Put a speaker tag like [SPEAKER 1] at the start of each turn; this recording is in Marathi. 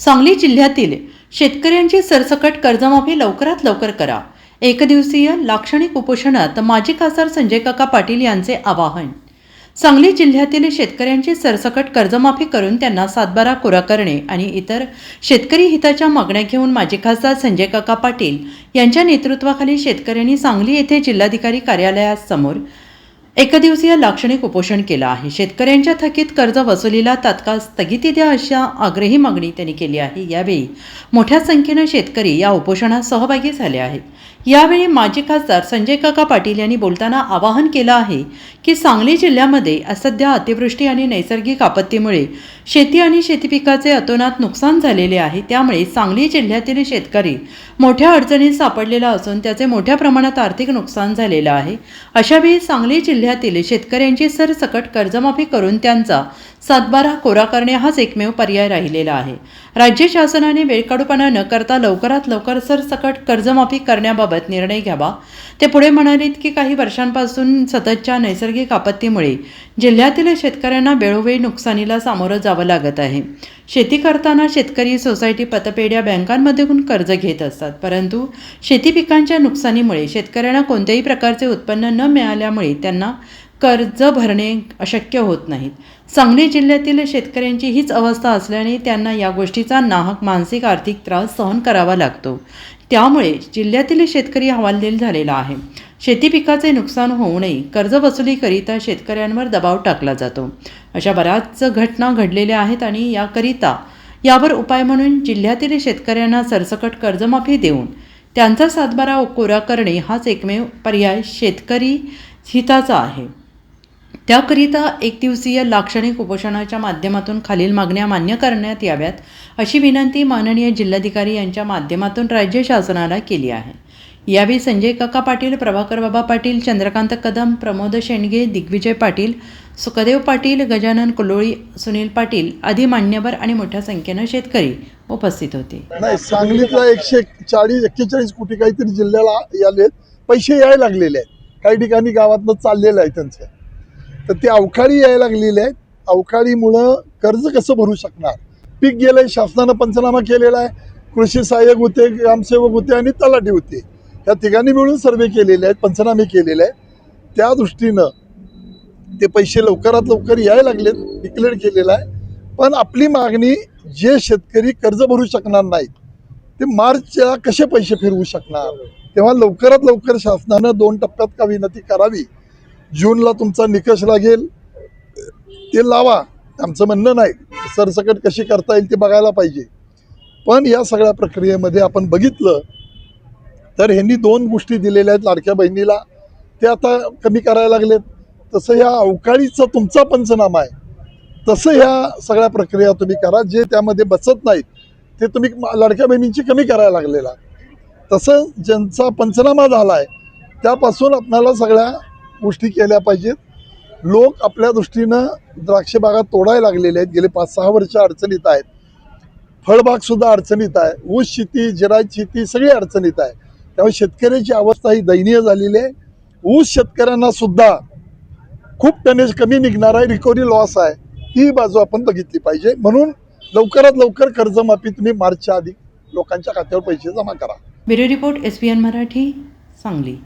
[SPEAKER 1] सांगली जिल्ह्यातील शेतकऱ्यांची सरसकट कर्जमाफी लवकरात लवकर करा. एकदिवसीय लाक्षणिक उपोषणात माजी खासदार संजय काका पाटील यांचे आवाहन. सांगली जिल्ह्यातील शेतकऱ्यांची सरसकट कर्जमाफी करून त्यांना सातबारा कोरा करणे आणि इतर शेतकरी हिताच्या मागण्या घेऊन माजी खासदार संजय काका पाटील यांच्या नेतृत्वाखाली शेतकऱ्यांनी सांगली येथे जिल्हाधिकारी कार्यालयासमोर एकदिवसीय लाक्षणिक उपोषण केलं आहे. शेतकऱ्यांच्या थकीत कर्ज वसुलीला तात्काळ स्थगिती द्या अशा आग्रही मागणी त्यांनी केली आहे. यावेळी मोठ्या संख्येनं शेतकरी या उपोषणात सहभागी झाले आहेत. यावेळी माजी खासदार संजय काका पाटील यांनी बोलताना आवाहन केलं आहे की सांगली जिल्ह्यामध्ये सध्या अतिवृष्टी आणि नैसर्गिक आपत्तीमुळे शेती आणि शेतीपिकाचे अतोनात नुकसान झालेले आहे. त्यामुळे सांगली जिल्ह्यातील शेतकरी मोठ्या अडचणीत सापडलेला असून त्याचे मोठ्या प्रमाणात आर्थिक नुकसान झालेलं आहे. अशावेळी सांगली जिल्ह्यातील शेतकऱ्यांची सरसकट कर्जमाफी करून त्यांचा सातबारा कोरा करणे हाच एकमेव पर्याय राहिलेला आहे. राज्य शासनाने वेळकाडूपणा न करता लवकरात लवकर सरसकट कर्जमाफी करण्याबाबत निर्णय घ्यावा. ते पुढे म्हणालेत की काही वर्षांपासून सततच्या नैसर्गिक आपत्तीमुळे जिल्ह्यातील शेतकऱ्यांना वेळोवेळी नुकसानीला सामोरं जावं लागत आहे. शेती करताना शेतकरी सोसायटी पतपेढ्या बँकांमधून कर्ज घेत असतात परंतु शेती पिकांच्या नुकसानीमुळे शेतकऱ्यांना कोणत्याही प्रकारचे उत्पन्न न मिळाल्यामुळे त्यांना कर्ज भरणे अशक्य होत नाहीत. सांगली जिल्ह्यातील शेतकऱ्यांची हीच अवस्था असल्याने त्यांना या गोष्टीचा नाहक मानसिक आर्थिक त्रास सहन करावा लागतो. त्यामुळे जिल्ह्यातील शेतकरी हवालदिल झालेला आहे. शेती पिकाचे नुकसान होऊ नये कर्जवसुलीकरिता शेतकऱ्यांवर दबाव टाकला जातो. अशा बऱ्याच घटना घडलेल्या आहेत आणि याकरिता यावर उपाय म्हणून जिल्ह्यातील शेतकऱ्यांना सरसकट कर्जमाफी देऊन त्यांचा सातबारा कोरा करणे हाच एकमेव पर्याय शेतकरी हिताचा आहे. त्याकरिता एक दिवसीय लाक्षणिक उपोषणाच्या माध्यमातून खालील मागण्या मान्य करण्यात याव्यात अशी विनंती माननीय जिल्हाधिकारी यांच्या माध्यमातून राज्य शासनाला केली आहे. यावेळी संजय काका पाटील प्रभाकर बाबा पाटील चंद्रकांत कदम प्रमोद शेंडगे दिग्विजय पाटील सुखदेव पाटील गजानन कुलोळी सुनील पाटील आदी मान्यवर आणि मोठ्या संख्येनं शेतकरी उपस्थित होते.
[SPEAKER 2] नाही सांगलीतला एकशे चाळीस एक्केचाळीस कोटी काहीतरी जिल्ह्याला आले पैसे यायला लागलेले आहेत. काही ठिकाणी गावातनं चाललेलं आहे त्यांचं. तर ते अवकाळी यायला लागलेले आहेत. अवकाळीमुळं कर्ज कसं भरू शकणार? पीक गेलंय शासनानं पंचनामा केलेला आहे. कृषी सहाय्यक होते ग्रामसेवक होते आणि तलाठी होते. या तिघांनी मिळून सर्वे केलेले आहेत पंचनामे केलेले आहेत. त्या दृष्टीनं ते पैसे लवकरात लवकर यायला लागलेत डिक्लेअर केलेलं आहे. पण आपली मागणी जे शेतकरी कर्ज भरू शकणार नाहीत ते मार्चला कसे पैसे फिरवू शकणार? तेव्हा लवकरात लवकर शासनानं दोन टप्प्यात का विनंती करावी? जूनला तुमचा निकष लागेल. ते लावा. आमचं म्हणणं नाही. सरसकट कशी करता येईल ते बघायला पाहिजे. पण या सगळ्या प्रक्रियेमध्ये आपण बघितलं तर ह्यांनी दोन गोष्टी दिलेल्या आहेत लाडक्या बहिणीला. ते आता कमी करायला लागलेत. तसं ह्या अवकाळीचा तुमचा पंचनामा आहे. तसं ह्या सगळ्या प्रक्रिया तुम्ही करा. जे त्यामध्ये बसत नाहीत ते तुम्ही लाडक्या बहिणींची कमी करायला लागलेला. तसं ज्यांचा पंचनामा झाला आहे त्यापासून आपणाला सगळ्या गोष्टी केल्या पाहिजेत. लोक आपल्या दृष्टीनं द्राक्ष बागा तोडायला लागलेले आहेत. गेले पाच सहा वर्ष अडचणीत आहेत. फळबागसुद्धा अडचणीत आहे. ऊस शेती जिरायत शेती सगळी अडचणीत आहे. त्यामुळे शेतकऱ्याची अवस्था ही दयनीय झालेली आहे. ऊस शेतकऱ्यांना सुद्धा खूप टनेज कमी निघणार आहे. रिकव्हरी लॉस आहे. ती बाजू आपण बघितली पाहिजे. म्हणून लवकरात लवकर कर्जमाफी तुम्ही मार्चच्या आधी लोकांच्या खात्यावर पैसे जमा करा.
[SPEAKER 1] Bureau report S Marathi Sangli.